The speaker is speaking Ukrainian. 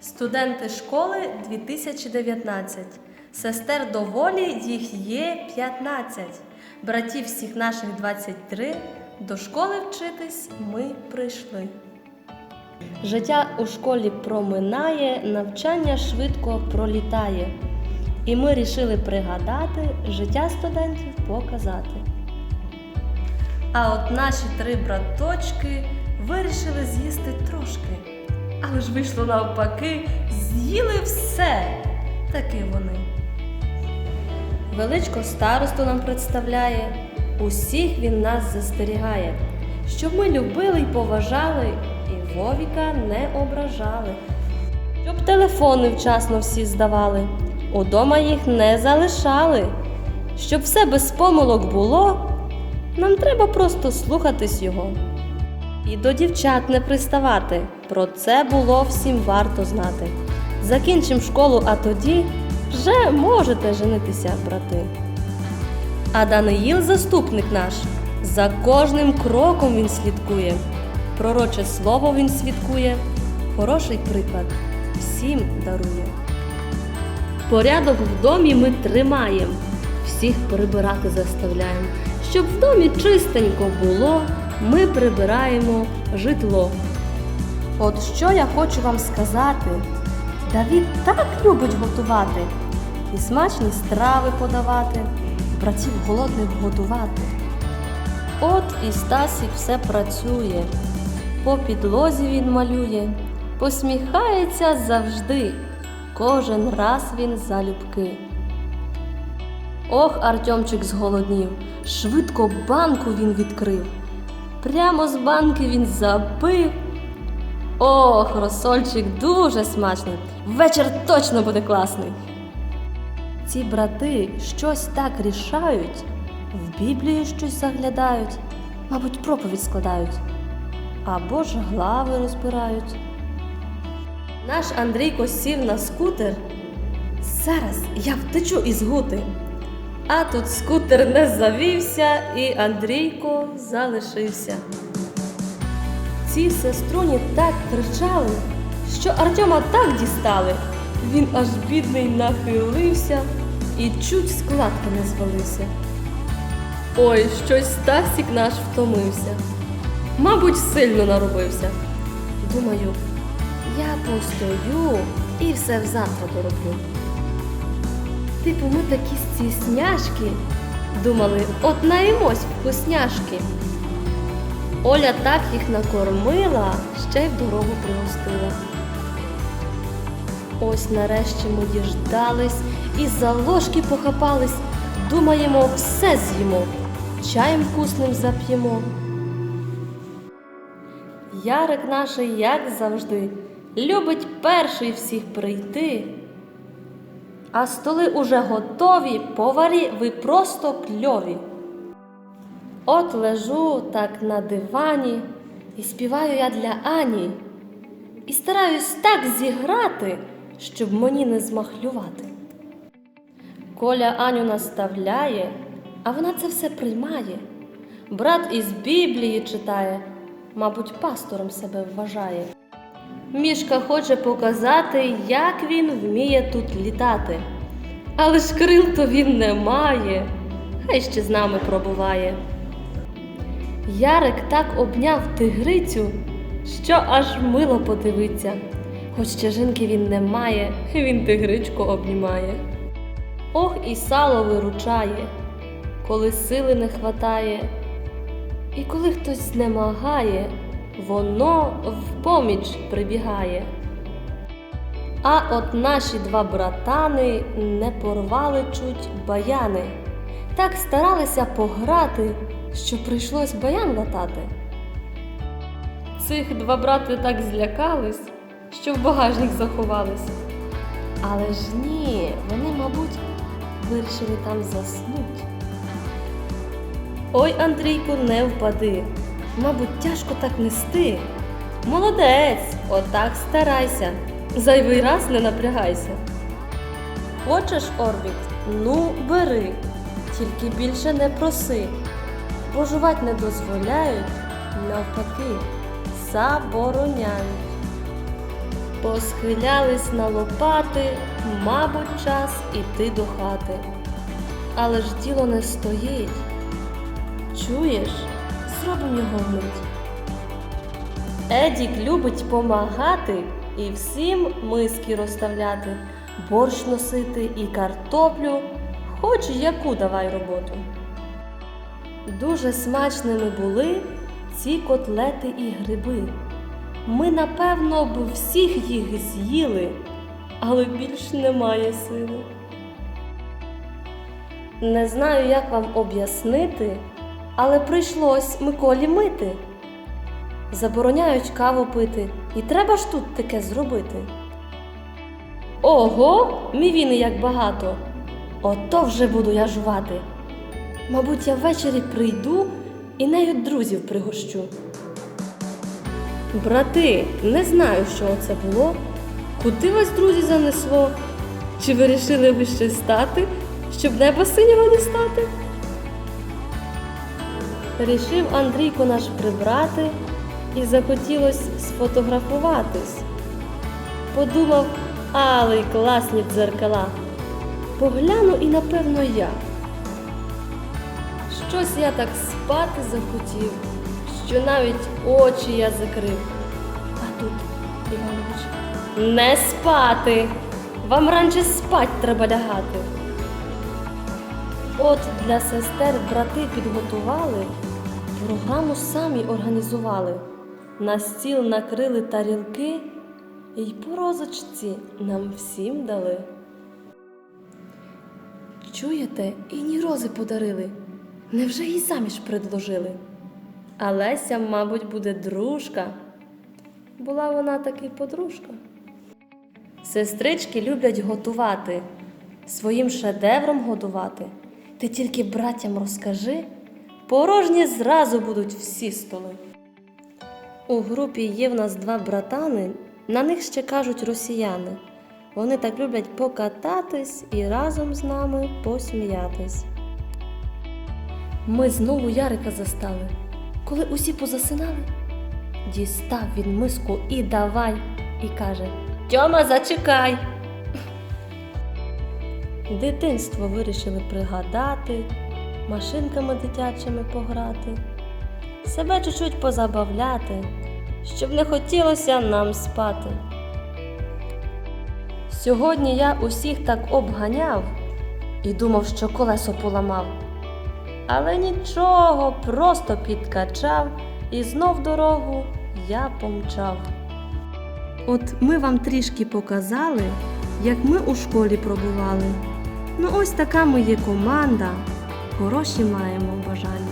Студенти школи 2019. Сестер доволі їх є 15. Братів всіх наших 23. До школи вчитись ми прийшли. Життя у школі проминає, навчання швидко пролітає. І ми рішили пригадати, життя студентів показати. А от наші три браточки вирішили з'їсти трошки. Але ж вийшло навпаки, з'їли все. Таки вони. Величко старосту нам представляє, усіх він нас застерігає, щоб ми любили й поважали, і Вовіка не ображали. Щоб телефони вчасно всі здавали, удома їх не залишали. Щоб все без помилок було, нам треба просто слухатись його. І до дівчат не приставати. Про це було всім варто знати. Закінчим школу, а тоді вже можете женитися, брати. А Даниїл заступник наш. За кожним кроком він слідкує. Пророче слово він свідкує, хороший приклад всім дарує. Порядок в домі ми тримаємо, всіх прибирати заставляємо. Щоб в домі чистенько було, ми прибираємо житло. От що я хочу вам сказати. Давід так любить готувати і смачні страви подавати, братів голодних годувати. От і Стасік все працює, по підлозі він малює, посміхається завжди, кожен раз він залюбки. Ох, Артемчик зголоднів, швидко банку він відкрив. Прямо з банки він запив. Ох, розсольчик дуже смачний. Вечір точно буде класний. Ці брати щось так рішають, в Біблію щось заглядають, мабуть, проповідь складають, або ж глави розбирають. Наш Андрійко сів на скутер. Зараз я втечу із гути. А тут скутер не завівся, і Андрійко залишився. Ці сеструні так кричали, що Артема так дістали. Він аж бідний нахилився і чуть з не звалився. Ой, щось Стасік наш втомився. Мабуть, сильно наробився. Думаю, я постою і все взавтра дороблю. Типу, ми такі стісняшки. Думали, от наїмось вкусняшки. Оля так їх накормила, ще й в дорогу пригостила. Ось нарешті ми діждались і за ложки похапались. Думаємо, все з'їмо, чаєм вкусним зап'ємо. Ярик наш, як завжди, любить перший всіх прийти. А столи уже готові, поварі ви просто кльові. От лежу так на дивані і співаю я для Ані. І стараюсь так зіграти, щоб мені не змахлювати. Коля Аню наставляє, а вона це все приймає. Брат із Біблії читає, мабуть, пастором себе вважає. Мішка хоче показати, як він вміє тут літати. Але ж крил то він не має, хай ще з нами пробуває. Ярик так обняв тигрицю, що аж мило подивиться. Хоч стяжинки він не має, він тигричку обнімає. Ох, і сало виручає, коли сили не хватає, і коли хтось знемагає, воно в поміч прибігає. А от наші два братани не порвали чуть баяни, так старалися пограти, що прийшлось баян латати. Цих два брати так злякались, що в багажник заховались. Але ж ні, вони, мабуть, вирішили там заснуть. Ой, Андрійку, не впади. Мабуть, тяжко так нести. Молодець, отак старайся. Зайвий раз не напрягайся. Хочеш, Орбіт? Ну, бери, тільки більше не проси. Бо жувати не дозволяють, навпаки, забороняють. Посхилялись на лопати, мабуть, час іти до хати. Але ж діло не стоїть. Чуєш, зробимо його вмить. Едік любить помагати і всім миски розставляти, борщ носити і картоплю, хоч яку давай роботу. Дуже смачними були ці котлети і гриби. Ми, напевно, б всіх їх з'їли, але більш немає сили. Не знаю, як вам об'яснити, але прийшлось Миколі мити. Забороняють каву пити, і треба ж тут таке зробити. Ого, мівіни як багато. Ото вже буду я жувати. Мабуть, я ввечері прийду і нею друзів пригощу. Брати, не знаю, що це було. Куди вас, друзі, занесло? Чи вирішили ви ще стати, щоб неба синього дістати? Рішив Андрійко наш прибрати і захотілось сфотографуватись. Подумав, але й класні дзеркала. Погляну і напевно я. Щось я так спати захотів, що навіть очі я закрив. А тут, Іванович, не спати. Вам раніше спать треба лягати. От для сестер брати підготували, програму самі організували. На стіл накрили тарілки і по розочці нам всім дали. Чуєте, і ні рози подарили. Невже їй заміж предложили? А Леся, мабуть, буде дружка. Була вона таки подружка. Сестрички люблять готувати, своїм шедевром годувати. Ти тільки братям розкажи, порожні зразу будуть всі столи. У групі є в нас два братани, на них ще кажуть росіяни. Вони так люблять покататись і разом з нами посміятись. Ми знову Ярика застали. Коли усі позасинали, дістав він миску і давай, і каже: Тьома, зачекай. Дитинство вирішили пригадати, машинками дитячими пограти, себе чуть-чуть позабавляти, щоб не хотілося нам спати. Сьогодні я усіх так обганяв і думав, що колесо поламав. Але нічого, просто підкачав і знов дорогу я помчав. От ми вам трішки показали, як ми у школі пробували. Ну ось така ми є команда, хороші маємо бажання.